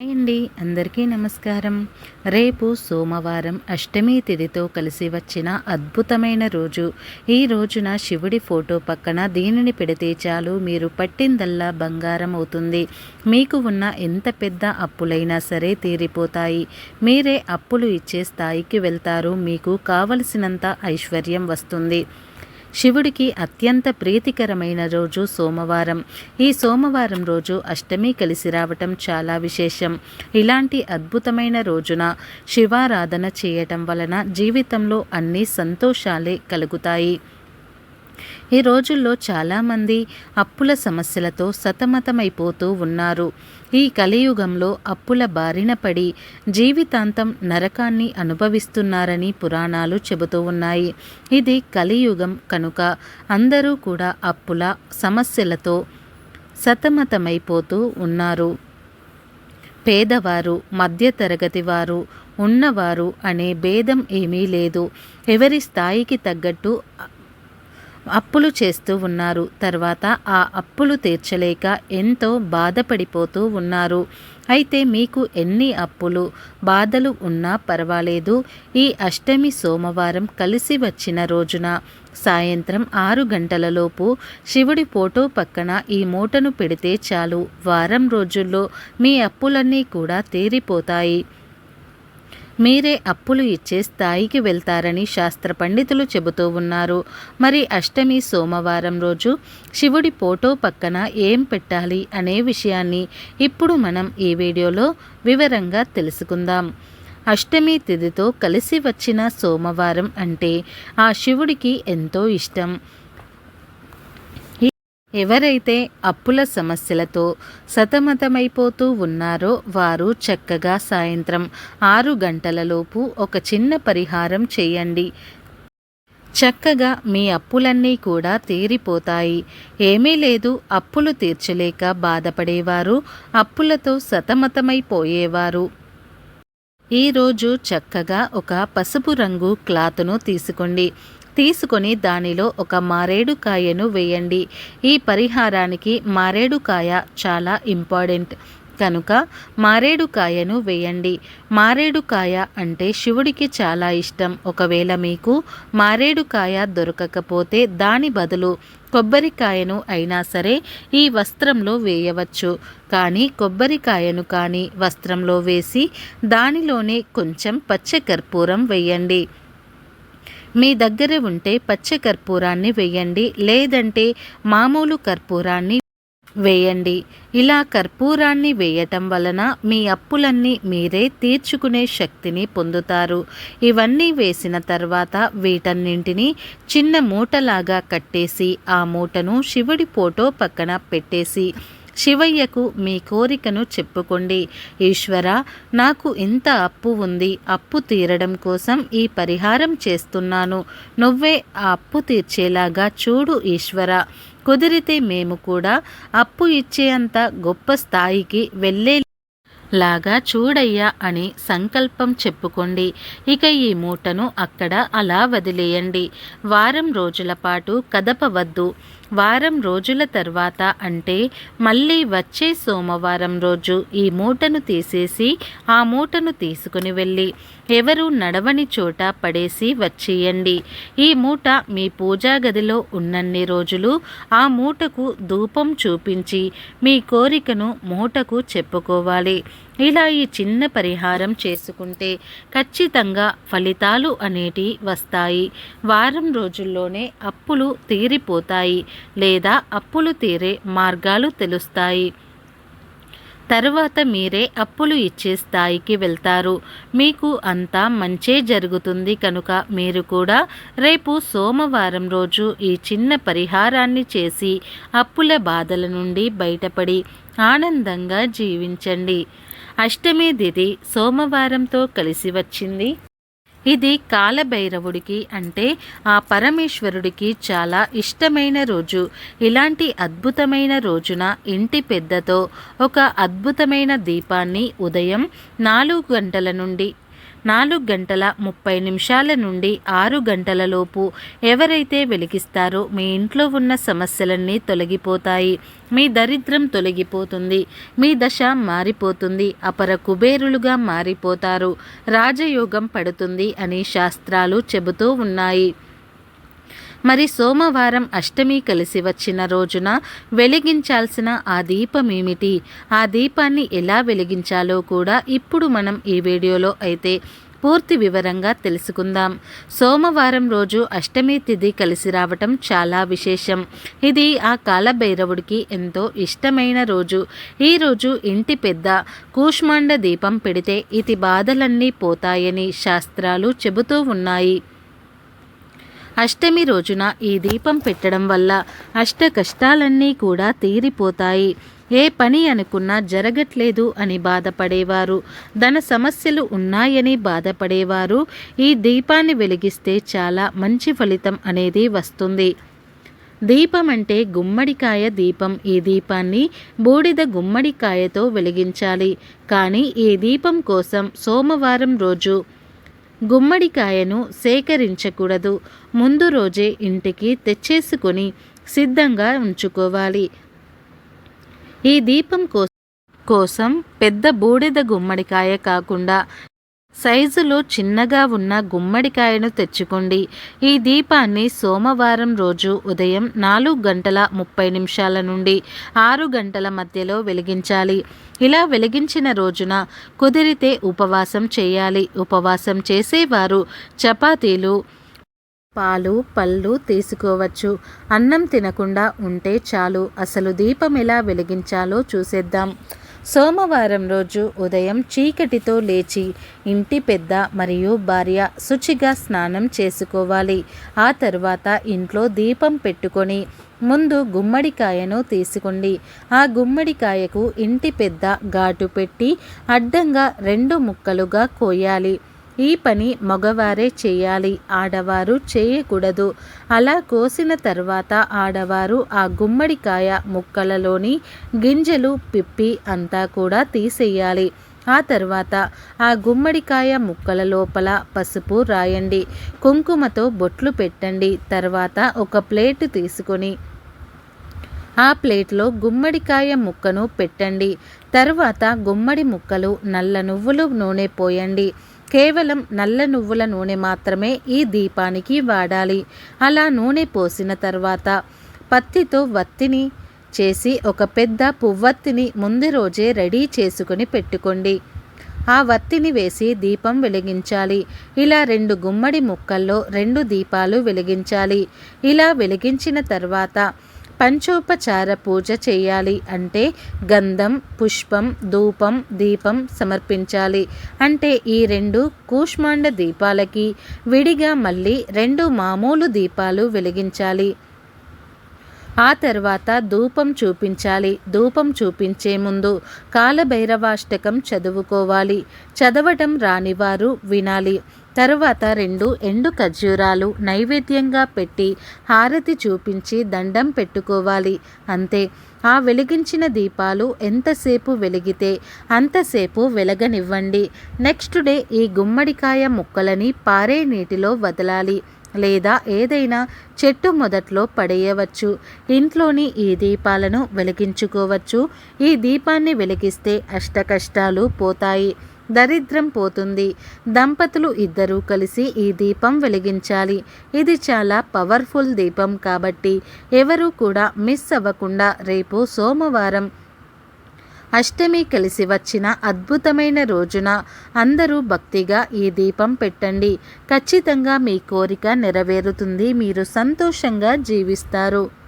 అండి. అందరికీ నమస్కారం. రేపు సోమవారం అష్టమి తిథితో కలిసి వచ్చిన అద్భుతమైన రోజు. ఈ రోజున శివుడి ఫోటో పక్కన దీనిని పెడితే చాలు మీరు పట్టిందల్లా బంగారం అవుతుంది. మీకు ఉన్న ఎంత పెద్ద అప్పులైనా సరే తీరిపోతాయి. మీరే అప్పులు ఇచ్చే స్థాయికి వెళ్తారు. మీకు కావలసినంత ఐశ్వర్యం వస్తుంది. శివుడికి అత్యంత ప్రీతికరమైన రోజు సోమవారం. ఈ సోమవారం రోజు అష్టమి కలిసి రావటం చాలా విశేషం. ఇలాంటి అద్భుతమైన రోజున శివారాధన చేయటం వలన జీవితంలో అన్ని సంతోషాలే కలుగుతాయి. ఈ రోజుల్లో చాలామంది అప్పుల సమస్యలతో సతమతమైపోతూ ఉన్నారు. ఈ కలియుగంలో అప్పుల బారిన పడి జీవితాంతం నరకాన్ని అనుభవిస్తున్నారని పురాణాలు చెబుతూ ఉన్నాయి. ఇది కలియుగం కనుక అందరూ కూడా అప్పుల సమస్యలతో సతమతమైపోతూ ఉన్నారు. పేదవారు మధ్యతరగతి వారు ఉన్నవారు అనే భేదం ఏమీ లేదు. ఎవరి స్థాయికి తగ్గట్టు అప్పులు చేస్తూ ఉన్నారు. తర్వాత ఆ అప్పులు తీర్చలేక ఎంతో బాధపడిపోతూ ఉన్నారు. అయితే మీకు ఎన్ని అప్పులు? బాధలు ఉన్నా పర్వాలేదు. ఈ అష్టమి సోమవారం కలిసి వచ్చిన రోజున సాయంత్రం ఆరు గంటలలోపు శివుడి ఫోటో పక్కన ఈ మూటను పెడితే చాలు. వారం రోజుల్లో మీ అప్పులన్నీ కూడా తీరిపోతాయి. మీరే అప్పులు ఇచ్చే స్థాయికి వెళ్తారని శాస్త్ర పండితులు చెబుతూ ఉన్నారు. మరి అష్టమి సోమవారం రోజు శివుడి ఫోటో పక్కన ఏం పెట్టాలి అనే విషయాన్ని ఇప్పుడు మనం ఈ వీడియోలో వివరంగా తెలుసుకుందాం. అష్టమి తిథితో కలిసి వచ్చిన సోమవారం అంటే ఆ శివుడికి ఎంతో ఇష్టం. ఎవరైతే అప్పుల సమస్యలతో సతమతమైపోతూ ఉన్నారో వారు చక్కగా సాయంత్రం ఆరు గంటలలోపు ఒక చిన్న పరిహారం చేయండి. చక్కగా మీ అప్పులన్నీ కూడా తీరిపోతాయి. ఏమీ లేదు అప్పులు తీర్చలేక బాధపడేవారు అప్పులతో సతమతమైపోయేవారు. ఈరోజు చక్కగా ఒక పసుపు రంగు క్లాత్ను తీసుకోండి. తీసుకొని దానిలో ఒక మారేడుకాయను వేయండి. ఈ పరిహారానికి మారేడుకాయ చాలా ఇంపార్టెంట్. కనుక మారేడుకాయను వేయండి. మారేడుకాయ అంటే శివుడికి చాలా ఇష్టం. ఒకవేళ మీకు మారేడుకాయ దొరకకపోతే దాని బదులు కొబ్బరికాయను అయినా సరే ఈ వస్త్రంలో వేయవచ్చు. కానీ కొబ్బరికాయను కానీ వస్త్రంలో వేసి దానిలోనే కొంచెం పచ్చకర్పూరం వేయండి. మీ దగ్గర ఉంటే పచ్చ కర్పూరాన్ని వేయండి లేదంటే మామూలు కర్పూరాన్ని వేయండి. ఇలా కర్పూరాన్ని వేయటం వలన మీ అప్పులన్నీ మీరే తీర్చుకునే శక్తిని పొందుతారు. ఇవన్నీ వేసిన తర్వాత వీటన్నింటినీ చిన్న మూటలాగా కట్టేసి ఆ మూటను శివుడి ఫోటో పక్కన పెట్టేసి శివయ్యకు మీ కోరికను చెప్పుకోండి. ఈశ్వర నాకు ఇంత అప్పు ఉంది. అప్పు తీరడం కోసం ఈ పరిహారం చేస్తున్నాను. నువ్వే ఆ అప్పు తీర్చేలాగా చూడు ఈశ్వర. కుదిరితే మేము కూడా అప్పు ఇచ్చేంత గొప్ప స్థాయికి వెళ్ళే లాగా చూడయ్యా అని సంకల్పం చెప్పుకోండి. ఇక ఈ మూటను అక్కడ అలా వదిలేయండి. వారం రోజుల పాటు కదపవద్దు. వారం రోజుల తర్వాత అంటే మళ్ళీ వచ్చే సోమవారం రోజు ఈ మూటను తీసేసి ఆ మూటను తీసుకుని వెళ్ళి ఎవరు నడవని చోట పడేసి వచ్చేయండి. ఈ మూట మీ పూజా గదిలో ఉన్నన్ని రోజులు ఆ మూటకు ధూపం చూపించి మీ కోరికను మూటకు చెప్పుకోవాలి. ఇలా ఈ చిన్న పరిహారం చేసుకుంటే ఖచ్చితంగా ఫలితాలు అనేటి వస్తాయి. వారం రోజుల్లోనే అప్పులు తీరిపోతాయి లేదా అప్పులు తీరే మార్గాలు తెలుస్తాయి. తర్వాత మీరే అప్పులు ఇచ్చే స్థాయికి వెళ్తారు. మీకు అంతా మంచే జరుగుతుంది కనుక మీరు కూడా రేపు సోమవారం రోజు ఈ చిన్న పరిహారాన్ని చేసి అప్పుల బాధల నుండి బయటపడి ఆనందంగా జీవించండి. అష్టమి తిథి సోమవారంతో కలిసి వచ్చింది. ఇది కాలభైరవుడికి అంటే ఆ పరమేశ్వరుడికి చాలా ఇష్టమైన రోజు. ఇలాంటి అద్భుతమైన రోజున ఇంటి పెద్దతో ఒక అద్భుతమైన దీపాన్ని ఉదయం నాలుగు గంటల నుండి నాలుగు గంటల ముప్పై నిమిషాల నుండి ఆరు గంటల లోపు ఎవరైతే వెలిగిస్తారో మీ ఇంట్లో ఉన్న సమస్యలన్నీ తొలగిపోతాయి. మీ దరిద్రం తొలగిపోతుంది. మీ దశ మారిపోతుంది. అపర కుబేరులుగా మారిపోతారు. రాజయోగం పడుతుంది అని శాస్త్రాలు చెబుతూ ఉన్నాయి. మరి సోమవారం అష్టమి కలిసి వచ్చిన రోజున వెలిగించాల్సిన ఆ దీపం ఏమిటి ఆ దీపాన్ని ఎలా వెలిగించాలో కూడా ఇప్పుడు మనం ఈ వీడియోలో అయితే పూర్తి వివరంగా తెలుసుకుందాం. సోమవారం రోజు అష్టమి తిథి కలిసి రావటం చాలా విశేషం. ఇది ఆ కాలభైరవుడికి ఎంతో ఇష్టమైన రోజు. ఈ రోజు ఇంటి పెద్ద కూష్మాండ దీపం పెడితే ఇది బాధలన్నీ పోతాయని శాస్త్రాలు చెబుతూ ఉన్నాయి. అష్టమి రోజున ఈ దీపం పెట్టడం వల్ల అష్ట కష్టాలన్నీ కూడా తీరిపోతాయి. ఏ పని అనుకున్నా జరగట్లేదు అని బాధపడేవారు. ధన సమస్యలు ఉన్నాయని బాధపడేవారు. ఈ దీపాన్ని వెలిగిస్తే చాలా మంచి ఫలితం అనేది వస్తుంది. దీపం అంటే గుమ్మడికాయ దీపం. ఈ దీపాన్ని బూడిద గుమ్మడికాయతో వెలిగించాలి. కానీ ఈ దీపం కోసం సోమవారం రోజు గుమ్మడికాయను సేకరించకూడదు. ముందు రోజే ఇంటికి తెచ్చేసుకొని సిద్ధంగా ఉంచుకోవాలి. ఈ దీపం కోసం పెద్ద బూడిద గుమ్మడికాయ కాకుండా సైజులో చిన్నగా ఉన్న గుమ్మడికాయను తెచ్చుకోండి. ఈ దీపాన్ని సోమవారం రోజు ఉదయం నాలుగు గంటల ముప్పై నిమిషాల నుండి ఆరు గంటల మధ్యలో వెలిగించాలి. ఇలా వెలిగించిన రోజున కుదిరితే ఉపవాసం చేయాలి. ఉపవాసం చేసేవారు చపాతీలు పాలు పళ్ళు తీసుకోవచ్చు. అన్నం తినకుండా ఉంటే చాలు. అసలు దీపం ఎలా వెలిగించాలో చూసేద్దాం. సోమవారం రోజు ఉదయం చీకటితో లేచి ఇంటి పెద్ద మరియు భార్య శుచిగా స్నానం చేసుకోవాలి. ఆ తర్వాత ఇంట్లో దీపం పెట్టుకొని ముందు గుమ్మడికాయను తీసుకోండి. ఆ గుమ్మడికాయకు ఇంటి పెద్ద ఘాటు పెట్టి అడ్డంగా రెండు ముక్కలుగా కోయాలి. ఈ పని మగవారే చేయాలి. ఆడవారు చేయకూడదు. అలా కోసిన తర్వాత ఆడవారు ఆ గుమ్మడికాయ ముక్కలలోని గింజలు పిప్పి అంతా కూడా తీసేయాలి. ఆ తర్వాత ఆ గుమ్మడికాయ ముక్కల లోపల పసుపు రాయండి. కుంకుమతో బొట్లు పెట్టండి. తర్వాత ఒక ప్లేట్ తీసుకొని ఆ ప్లేట్లో గుమ్మడికాయ ముక్కను పెట్టండి. తర్వాత గుమ్మడి ముక్కలు నల్ల నువ్వులు నూనె పోయండి. కేవలం నల్ల నువ్వుల నూనె మాత్రమే ఈ దీపానికి వాడాలి. అలా నూనె పోసిన తర్వాత పత్తితో వత్తిని చేసి ఒక పెద్ద పువ్వత్తిని ముందు రోజే రెడీ చేసుకుని పెట్టుకోండి. ఆ వత్తిని వేసి దీపం వెలిగించాలి. ఇలా రెండు గుమ్మడి ముక్కల్లో రెండు దీపాలు వెలిగించాలి. ఇలా వెలిగించిన తర్వాత పంచోపచార పూజ చేయాలి అంటే గంధం పుష్పం ధూపం దీపం సమర్పించాలి. అంటే ఈ రెండు కూష్మాండ దీపాలకి విడిగా మళ్ళీ రెండు మామూలు దీపాలు వెలిగించాలి. ఆ తర్వాత ధూపం చూపించాలి. ధూపం చూపించే ముందు కాలభైరవాష్టకం చదువుకోవాలి. చదవటం రానివారు వినాలి. తరువాత రెండు ఎండు ఖర్జూరాలు నైవేద్యంగా పెట్టి హారతి చూపించి దండం పెట్టుకోవాలి. అంతే. ఆ వెలిగించిన దీపాలు ఎంతసేపు వెలిగితే అంతసేపు వెలగనివ్వండి. నెక్స్ట్ డే ఈ గుమ్మడికాయ ముక్కలని పారే నీటిలో వదలాలి. లేదా ఏదైనా చెట్టు మొదట్లో పడేయవచ్చు. ఇంట్లోని ఈ దీపాలను వెలిగించుకోవచ్చు. ఈ దీపాన్ని వెలిగిస్తే అష్ట కష్టాలు పోతాయి. దరిద్రం పోతుంది. దంపతులు ఇద్దరూ కలిసి ఈ దీపం వెలిగించాలి. ఇది చాలా పవర్ఫుల్ దీపం కాబట్టి ఎవరూ కూడా మిస్ అవ్వకుండా రేపు సోమవారం అష్టమి కలిసి వచ్చిన అద్భుతమైన రోజున అందరూ భక్తిగా ఈ దీపం పెట్టండి. ఖచ్చితంగా మీ కోరిక నెరవేరుతుంది. మీరు సంతోషంగా జీవిస్తారు.